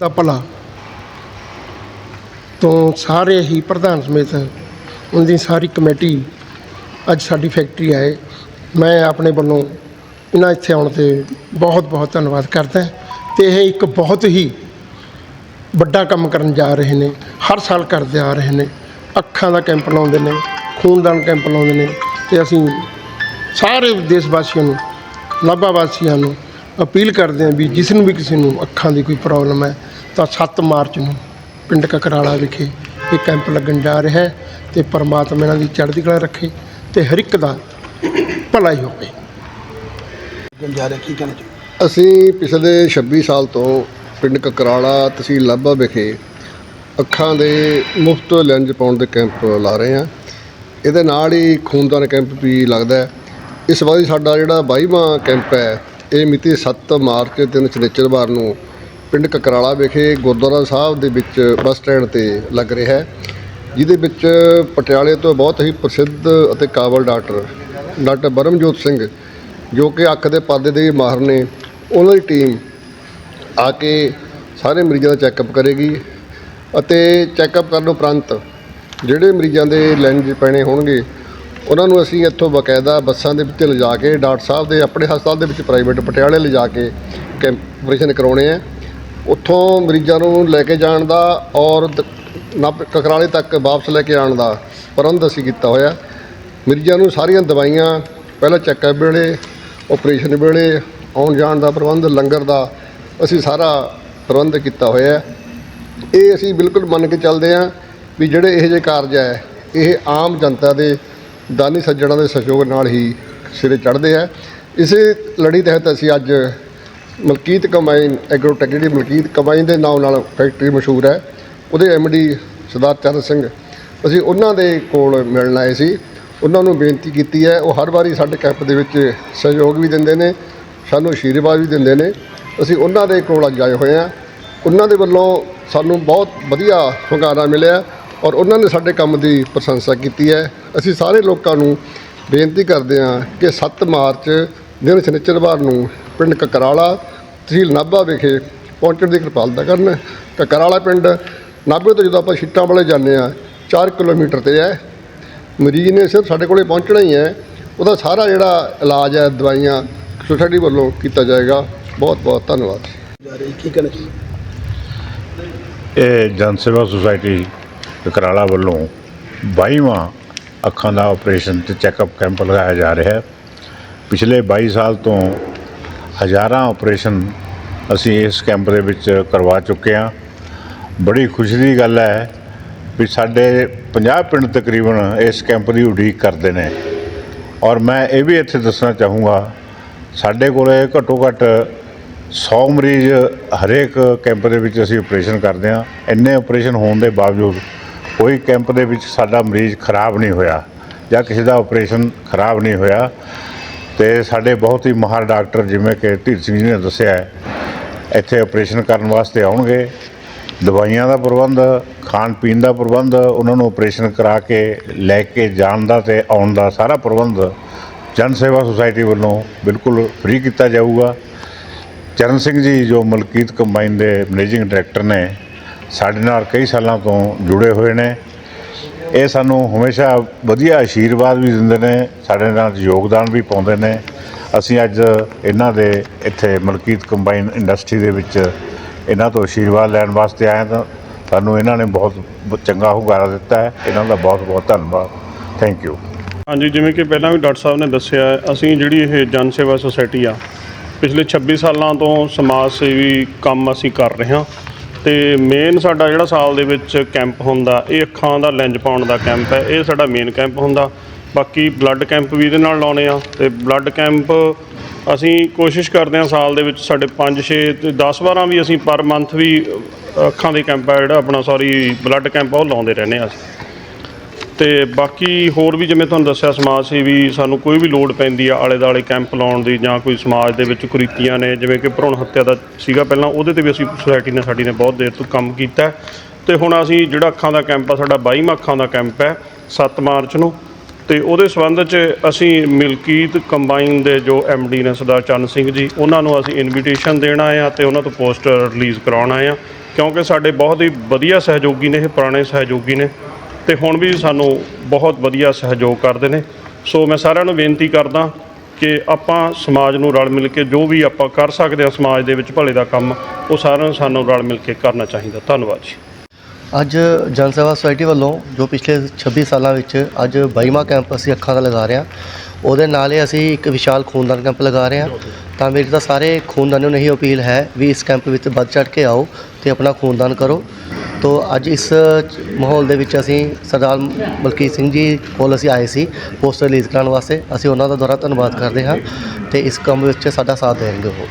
ਦਾ ਭਲਾ ਤੋਂ ਸਾਰੇ ਹੀ ਪ੍ਰਧਾਨ ਸਮੇਤ ਉਹਦੀ ਸਾਰੀ ਕਮੇਟੀ ਅੱਜ ਸਾਡੀ ਫੈਕਟਰੀ ਆਏ। ਮੈਂ ਆਪਣੇ ਵੱਲੋਂ ਇਹਨਾਂ ਇੱਥੇ ਆਉਣ ਤੇ ਬਹੁਤ ਬਹੁਤ ਧੰਨਵਾਦ ਕਰਦਾ ਤੇ ਇਹ ਇੱਕ ਬਹੁਤ ਹੀ ਵੱਡਾ ਕੰਮ ਕਰਨ ਜਾ ਰਹੇ ਨੇ, ਹਰ ਸਾਲ ਕਰਦੇ ਆ ਰਹੇ ਨੇ। ਅੱਖਾਂ ਦਾ ਕੈਂਪ ਲਾਉਂਦੇ ਨੇ, ਖੂਨਦਾਨ ਕੈਂਪ ਲਾਉਂਦੇ ਨੇ ਤੇ ਅਸੀਂ ਸਾਰੇ ਦੇਸ਼ ਵਾਸੀਆਂ ਨੂੰ ਨਾਭਾ ਵਾਸੀਆਂ ਨੂੰ ਅਪੀਲ ਕਰਦੇ ਹਾਂ ਵੀ ਜਿਸ ਨੂੰ ਵੀ ਕਿਸੇ ਨੂੰ ਅੱਖਾਂ ਦੀ ਕੋਈ ਪ੍ਰੋਬਲਮ ਹੈ ਤਾਂ 7 ਮਾਰਚ ਨੂੰ ਪਿੰਡ ਕਕਰਾਲਾ ਵਿਖੇ ਇਹ ਕੈਂਪ ਲੱਗਣ ਜਾ ਰਿਹਾ ਹੈ ਤੇ ਪਰਮਾਤਮਾ ਇਹਨਾਂ ਦੀ ਚੜ੍ਹਦੀ ਕਲਾ ਰੱਖੇ ਤੇ ਹਰ ਇੱਕ ਦਾ ਭਲਾ ਹੀ ਹੋਵੇ ਕੀ ਕਹਿਣਾ ਅਸੀਂ ਪਿਛਲੇ 26 ਸਾਲ ਤੋਂ ਪਿੰਡ ਕਕਰਾਲਾ ਤਹਿਸੀਲ ਲਾਭਾ ਵਿਖੇ ਅੱਖਾਂ ਦੇ ਮੁਫਤ ਲੈਂਜ ਪਾਉਣ ਦੇ ਕੈਂਪ ਲਾ ਰਹੇ ਹਾਂ। ਇਹਦੇ ਨਾਲ ਹੀ ਖੂਨਦਾਨ ਕੈਂਪ ਵੀ ਲੱਗਦਾ ਹੈ। ਇਸ ਵਾਰੀ ਸਾਡਾ ਜਿਹੜਾ 22ਵਾਂ ਕੈਂਪ ਹੈ ਇਹ ਮਿਤੀ 7 ਮਾਰਚ ਦਿਨ ਸ਼ਨੀਚਰਵਾਰ ਨੂੰ ਪਿੰਡ ਕਕਰਾਲਾ ਵਿਖੇ ਗੁਰਦੁਆਰਾ ਸਾਹਿਬ ਦੇ ਵਿੱਚ ਬੱਸ ਸਟੈਂਡ ਤੇ ਲੱਗ ਰਿਹਾ ਹੈ, ਜਿਹਦੇ ਵਿੱਚ ਪਟਿਆਲੇ ਤੋਂ ਬਹੁਤ ਹੀ ਪ੍ਰਸਿੱਧ ਅਤੇ ਕਾਬਲ ਡਾਕਟਰ ਡਾਕਟਰ ਬਰਮਜੋਤ ਸਿੰਘ ਜੋ ਕਿ ਅੱਖ ਦੇ ਪਰਦੇ ਦੇ ਮਾਹਰ ਨੇ, ਉਹਨਾਂ ਦੀ ਟੀਮ ਆ ਕੇ ਸਾਰੇ ਮਰੀਜ਼ਾਂ ਦਾ ਚੈੱਕਅਪ ਕਰੇਗੀ ਅਤੇ ਚੈੱਕਅਪ ਕਰਨ ਉਪਰੰਤ ਜਿਹੜੇ ਮਰੀਜ਼ਾਂ ਦੇ ਲੈਂਜ ਪੈਣੇ ਹੋਣਗੇ, ਉਹਨਾਂ ਨੂੰ ਅਸੀਂ ਇੱਥੋਂ ਬਕਾਇਦਾ ਬੱਸਾਂ ਦੇ ਵਿੱਚ ਲਿਜਾ ਕੇ ਡਾਕਟਰ ਸਾਹਿਬ ਦੇ ਆਪਣੇ ਹਸਪਤਾਲ ਦੇ ਵਿੱਚ ਪ੍ਰਾਈਵੇਟ ਪਟਿਆਲੇ ਲਿਜਾ ਕੇ ਕੈਂਪ ਆਪਰੇਸ਼ਨ ਕਰਾਉਣੇ ਆ। ਉੱਥੋਂ ਮਰੀਜ਼ਾਂ ਨੂੰ ਲੈ ਕੇ ਜਾਣ ਦਾ ਔਰ ਦ- ਕਕਰਾਲੇ ਤੱਕ ਵਾਪਸ ਲੈ ਕੇ ਆਉਣ ਦਾ ਪ੍ਰਬੰਧ ਅਸੀਂ ਕੀਤਾ ਹੋਇਆ। ਮਰੀਜ਼ਾਂ ਨੂੰ ਸਾਰੀਆਂ ਦਵਾਈਆਂ ਪਹਿਲਾਂ ਚੈੱਕਅਪ ਵੇਲੇ ਆਪਰੇਸ਼ਨ ਵੇਲੇ, ਆਉਣ ਜਾਣ ਦਾ ਪ੍ਰਬੰਧ, ਲੰਗਰ ਦਾ ਅਸੀਂ ਸਾਰਾ ਪ੍ਰਬੰਧ ਕੀਤਾ ਹੋਇਆ ਇਹ ਅਸੀਂ ਬਿਲਕੁਲ ਮੰਨ ਕੇ ਚੱਲਦੇ ਹਾਂ ਵੀ ਜਿਹੜੇ ਇਹੋ ਜਿਹੇ ਕਾਰਜ ਹੈ, ਇਹ ਆਮ ਜਨਤਾ ਦੇ ਦਾਨੀ ਸੱਜਣਾਂ ਦੇ ਸਹਿਯੋਗ ਨਾਲ ਹੀ ਸਿਰੇ ਚੜ੍ਹਦੇ ਆ ਇਸੇ ਲੜੀ ਤਹਿਤ ਅਸੀਂ ਅੱਜ ਮਲਕੀਤ ਕੰਬਾਈਨ ਐਗਰੋਟੈਕ ਜਿਹੜੀ ਮਲਕੀਤ ਕੰਬਾਈਨ ਦੇ ਨਾਮ ਨਾਲ ਫੈਕਟਰੀ ਮਸ਼ਹੂਰ ਹੈ। ਉਹਦੇ ਐਮਡੀ ਸਰਦਾਰ ਚਰਨ ਸਿੰਘ। ਅਸੀਂ ਉਹਨਾਂ ਦੇ ਕੋਲ ਮਿਲਣ ਆਏ ਸੀ। ਉਹਨਾਂ ਨੂੰ ਬੇਨਤੀ ਕੀਤੀ ਹੈ, ਉਹ ਹਰ ਵਾਰੀ ਸਾਡੇ ਕੈਂਪ ਦੇ ਵਿੱਚ ਸਹਿਯੋਗ ਵੀ ਦਿੰਦੇ ਨੇ, ਸਾਨੂੰ ਆਸ਼ੀਰਵਾਦ ਵੀ ਦਿੰਦੇ ਨੇ। ਅਸੀਂ ਉਹਨਾਂ ਦੇ ਕੋਲ ਅੱਜ ਆਏ ਹੋਏ ਹਾਂ। ਉਹਨਾਂ ਦੇ ਵੱਲੋਂ ਸਾਨੂੰ ਬਹੁਤ ਵਧੀਆ ਹੁੰਗਾਰਾ ਮਿਲਿਆ ਔਰ ਉਹਨਾਂ ਨੇ ਸਾਡੇ ਕੰਮ ਦੀ ਪ੍ਰਸ਼ੰਸਾ ਕੀਤੀ ਹੈ। ਅਸੀਂ ਸਾਰੇ ਲੋਕਾਂ ਨੂੰ ਬੇਨਤੀ ਕਰਦੇ ਹਾਂ ਕਿ 7 ਮਾਰਚ, ਦਿਨ ਸ਼ਨੀਚਰਵਾਰ ਨੂੰ ਪਿੰਡ ਕਕਰਾਲਾ ਤਹਿਸੀਲ ਨਾਭਾ ਵਿਖੇ ਪਹੁੰਚਣ ਦੀ ਕਿਰਪਾਲਤਾ ਕਰਨ। ਕਕਰਾਲਾ ਪਿੰਡ ਨਾਭੇ ਤੋਂ ਜਦੋਂ ਆਪਾਂ ਛਿੱਟਾਂ ਵਾਲੇ ਜਾਂਦੇ ਆ 4 ਕਿਲੋਮੀਟਰ ਤੇ ਹੈ। ਮਰੀਜ਼ ਨੇ ਸਿਰਫ ਸਾਡੇ ਕੋਲੇ ਪਹੁੰਚਣਾ ਹੀ ਹੈ। ਉਹਦਾ ਸਾਰਾ ਜਿਹੜਾ ਇਲਾਜ ਹੈ ਦਵਾਈਆਂ ਸੁਸਾਇਟੀ ਵੱਲੋਂ ਕੀਤਾ ਜਾਏਗਾ। ਬਹੁਤ ਬਹੁਤ ਧੰਨਵਾਦ। ਕੀ ਕਹਿਣਾ ਇਹ ਜਨ ਸੇਵਾ ਸੁਸਾਇਟੀ ਕਕਰਾਲਾ ਵੱਲੋਂ 22ਵਾਂ ਅੱਖਾਂ ਦਾ ਆਪਰੇਸ਼ਨ ਤੇ ਚੈੱਕਅਪ ਕੈਂਪ ਲਗਾਇਆ ਜਾ ਰਿਹਾ ਹੈ। ਪਿਛਲੇ 22 ਸਾਲ ਤੋਂ ਹਜ਼ਾਰਾਂ ਆਪਰੇਸ਼ਨ ਅਸੀਂ ਇਸ ਕੈਂਪ ਦੇ ਵਿੱਚ ਕਰਵਾ ਚੁੱਕੇ ਹਾਂ। ਬੜੀ ਖੁਸ਼ੀ ਦੀ ਗੱਲ ਹੈ ਵੀ ਸਾਡੇ 50 ਪਿੰਡ ਤਕਰੀਬਨ ਇਸ ਕੈਂਪ ਦੀ ਉਡੀਕ ਕਰਦੇ ਨੇ। ਔਰ ਮੈਂ ਇਹ ਵੀ ਇੱਥੇ ਦੱਸਣਾ ਚਾਹੂੰਗਾ, ਸਾਡੇ ਕੋਲੇ ਘੱਟੋ ਘੱਟ 100 ਮਰੀਜ਼ ਹਰੇਕ ਕੈਂਪ ਦੇ ਵਿੱਚ ਅਸੀਂ ਆਪਰੇਸ਼ਨ ਕਰਦੇ ਹਾਂ। ਇੰਨੇ ਆਪਰੇਸ਼ਨ ਹੋਣ ਦੇ ਬਾਵਜੂਦ ਕੋਈ ਕੈਂਪ ਦੇ ਵਿੱਚ ਸਾਡਾ ਮਰੀਜ਼ ਖਰਾਬ ਨਹੀਂ ਹੋਇਆ ਜਾਂ ਕਿਸੇ ਦਾ ਆਪਰੇਸ਼ਨ ਖਰਾਬ ਨਹੀਂ ਹੋਇਆ। ਤੇ ਸਾਡੇ ਬਹੁਤ ਹੀ ਮਾਹਰ ਡਾਕਟਰ ਜਿਵੇਂ ਕਿ ਧੀਰ ਸਿੰਘ ਜੀ ਨੇ ਦੱਸਿਆ ਇੱਥੇ ਆਪਰੇਸ਼ਨ ਕਰਨ ਵਾਸਤੇ ਆਉਣਗੇ। ਦਵਾਈਆਂ ਦਾ ਪ੍ਰਬੰਧ, ਖਾਣ ਪੀਣ ਦਾ ਪ੍ਰਬੰਧ, ਉਹਨਾਂ ਨੂੰ ਆਪਰੇਸ਼ਨ ਕਰਾ ਕੇ ਲੈ ਕੇ ਜਾਣ ਦਾ ਤੇ ਆਉਣ ਦਾ ਸਾਰਾ ਪ੍ਰਬੰਧ ਜਨ ਸੇਵਾ ਸੁਸਾਇਟੀ ਵੱਲੋਂ ਬਿਲਕੁਲ ਫ੍ਰੀ ਕੀਤਾ ਜਾਊਗਾ। ਚਰਨ ਸਿੰਘ ਜੀ ਜੋ ਮਲਕੀਤ ਕੰਬਾਈਨ ਦੇ ਮੈਨੇਜਿੰਗ ਡਾਇਰੈਕਟਰ ਨੇ, ਸਾਡੇ ਨਾਲ ਕਈ ਸਾਲਾਂ ਤੋਂ ਜੁੜੇ ਹੋਏ ਨੇ। ਇਹ ਸਾਨੂੰ ਹਮੇਸ਼ਾ ਵਧੀਆ ਆਸ਼ੀਰਵਾਦ ਵੀ ਦਿੰਦੇ ਨੇ, ਸਾਡੇ ਨਾਲ ਯੋਗਦਾਨ ਵੀ ਪਾਉਂਦੇ ਨੇ। ਅਸੀਂ ਅੱਜ ਇਹਨਾਂ ਦੇ ਇੱਥੇ ਮਲਕੀਤ ਕੰਬਾਈਨ ਇੰਡਸਟਰੀ ਦੇ ਵਿੱਚ ਇਹਨਾਂ ਤੋਂ ਆਸ਼ੀਰਵਾਦ ਲੈਣ ਵਾਸਤੇ ਆਏ ਤਾਂ ਸਾਨੂੰ ਇਹਨਾਂ ਨੇ ਬਹੁਤ ਚੰਗਾ ਹੁਗਾਰਾ ਦਿੱਤਾ ਹੈ। ਇਹਨਾਂ ਦਾ ਬਹੁਤ ਬਹੁਤ ਧੰਨਵਾਦ। ਥੈਂਕ ਯੂ ਹਾਂਜੀ, ਜਿਵੇਂ ਕਿ ਪਹਿਲਾਂ ਵੀ ਡਾਕਟਰ ਸਾਹਿਬ ਨੇ ਦੱਸਿਆ ਅਸੀਂ ਜਿਹੜੀ ਇਹ ਜਨ ਸੇਵਾ ਸੁਸਾਇਟੀ ਆ, ਪਿਛਲੇ 26 ਸਾਲਾਂ ਤੋਂ ਸਮਾਜ ਸੇਵੀ ਕੰਮ ਅਸੀਂ ਕਰ ਰਹੇ ਹਾਂ। ਤੇ ਮੇਨ ਸਾਡਾ ਜਿਹੜਾ ਸਾਲ ਦੇ ਵਿੱਚ ਕੈਂਪ ਹੁੰਦਾ, ਇਹ ਅੱਖਾਂ ਦਾ ਲੈਂਜ ਪਾਉਣ ਦਾ ਕੈਂਪ ਹੈ, ਇਹ ਸਾਡਾ ਮੇਨ ਕੈਂਪ ਹੁੰਦਾ। ਬਾਕੀ ਬਲੱਡ ਕੈਂਪ ਵੀ ਇਹਦੇ ਨਾਲ ਲਾਉਣੇ ਆ ਤੇ ਬਲੱਡ ਕੈਂਪ ਅਸੀਂ ਕੋਸ਼ਿਸ਼ ਕਰਦੇ ਹਾਂ ਸਾਲ ਦੇ ਵਿੱਚ ਸਾਡੇ 5 6 ਤੇ 10 12 ਵੀ ਅਸੀਂ ਪਰ ਮੰਥ ਵੀ ਅੱਖਾਂ ਦੇ ਕੈਂਪ ਆ ਜਿਹੜਾ ਆਪਣਾ ਸੌਰੀ ਬਲੱਡ ਕੈਂਪ ਉਹ ਲਾਉਂਦੇ ਰਹਿੰਦੇ ਆ ਅਸੀਂ। ਤੇ ਬਾਕੀ ਹੋਰ ਵੀ ਜਿਵੇਂ ਤੁਹਾਨੂੰ ਦੱਸਿਆ, ਸਮਾਜ ਸੇਵੀ ਸਾਨੂੰ ਕੋਈ ਵੀ ਲੋੜ ਪੈਂਦੀ ਆ ਆਲੇ ਦਾਲੇ ਕੈਂਪ ਲਾਉਣ ਦੀ ਜਾਂ ਕੋਈ ਸਮਾਜ ਦੇ ਵਿੱਚ ਕੁਰੀਤੀਆਂ ਨੇ, ਜਿਵੇਂ ਕਿ ਭਰੂਣ ਹੱਤਿਆ ਦਾ ਸੀਗਾ ਪਹਿਲਾਂ, ਉਹਦੇ ਤੇ ਵੀ ਅਸੀਂ ਸੁਸਾਇਟੀ ਨੇ ਸਾਡੀ ਨੇ ਬਹੁਤ ਦੇਰ ਤੋਂ ਕੰਮ ਕੀਤਾ। ਹੈ। ਤੇ ਹੁਣ ਅਸੀਂ ਜਿਹੜਾ ਅੱਖਾਂ ਦਾ ਕੈਂਪ ਆ, ਸਾਡਾ 22ਵਾਂ ਅੱਖਾਂ ਦਾ ਕੈਂਪ ਹੈ 7 ਮਾਰਚ ਨੂੰ। ਤੇ ਉਹਦੇ ਸੰਬੰਧ 'ਚ ਅਸੀਂ ਮਿਲਕੀਤ ਕੰਬਾਈਨ ਦੇ ਜੋ ਡੀ ਨੇ ਸਰਦਾਰ ਚੰਨ ਸਿੰਘ ਜੀ, ਉਹਨਾਂ ਨੂੰ ਅਸੀਂ ਇਨਵੀਟੇਸ਼ਨ ਦੇਣਾ ਆਏ ਆ ਤੇ ਉਹਨਾਂ ਤੋਂ ਪੋਸਟਰ ਰਿਲੀਜ਼ ਕਰਾਉਣਾ ਆਏ ਆ। ਕਿਉਂਕਿ ਸਾਡੇ ਬਹੁਤ ਹੀ ਵਧੀਆ ਸਹਿਯੋਗੀ ਨੇ, ਇਹ ਪੁਰਾਣੇ ਸਹਿਯੋਗੀ ਨੇ। ਤੇ ਹੁਣ ਵੀ ਸਾਨੂੰ ਬਹੁਤ ਵਧੀਆ ਸਹਿਯੋਗ ਕਰਦੇ ਨੇ। ਸੋ ਮੈਂ ਸਾਰਿਆਂ ਨੂੰ ਬੇਨਤੀ ਕਰਦਾ ਕਿ ਆਪਾਂ ਸਮਾਜ ਨੂੰ ਰਲ ਮਿਲ ਕੇ ਜੋ ਵੀ ਆਪਾਂ ਕਰ ਸਕਦੇ ਹਾਂ ਸਮਾਜ ਦੇ ਵਿੱਚ ਭਲੇ ਦਾ ਕੰਮ, ਉਹ ਸਾਰਿਆਂ ਨੂੰ ਸਾਨੂੰ ਰਲ ਮਿਲ ਕੇ ਕਰਨਾ ਚਾਹੀਦਾ। ਧੰਨਵਾਦ ਜੀ। ਅੱਜ ਜਨ ਸੇਵਾ ਸੁਸਾਇਟੀ ਵੱਲੋਂ ਜੋ ਪਿਛਲੇ 26 ਸਾਲਾਂ ਵਿੱਚ ਅੱਜ 22ਵਾਂ ਕੈਂਪ ਅਸੀਂ ਅੱਖਾਂ ਦਾ ਲਗਾ ਰਹੇ ਹਾਂ, ਉਹਦੇ ਨਾਲ ਹੀ ਅਸੀਂ ਇੱਕ ਵਿਸ਼ਾਲ ਖੂਨਦਾਨ ਕੈਂਪ ਲਗਾ ਰਹੇ ਹਾਂ। ਤਾਂ ਮੇਰੀ ਤਾਂ ਸਾਰੇ ਖੂਨਦਾਨੀਆਂ ਨੂੰ ਇਹੀ ਅਪੀਲ ਹੈ ਵੀ ਇਸ ਕੈਂਪ ਵਿੱਚ ਵੱਧ ਚੜ੍ਹ ਕੇ ਆਓ ਤੇ ਆਪਣਾ ਖੂਨਦਾਨ ਕਰੋ। ਤੋ ਅੱਜ ਇਸ ਮਾਹੌਲ ਦੇ ਵਿੱਚ ਅਸੀਂ ਸਰਦਾਰ ਮਲਕੀਤ ਸਿੰਘ ਜੀ ਕੋਲ ਅਸੀਂ ਆਏ ਸੀ, ਪੋਸਟਰ ਰਿਲੀਜ਼ ਕਰਾਉਣ ਵਾਸਤੇ। ਅਸੀਂ ਉਹਨਾਂ ਦਾ ਦੁਆਰਾ ਧੰਨਵਾਦ ਕਰਦੇ ਹਾਂ ਅਤੇ ਇਸ ਕੰਮ ਵਿੱਚ ਸਾਡਾ ਸਾਥ ਦੇਣਗੇ ਉਹ।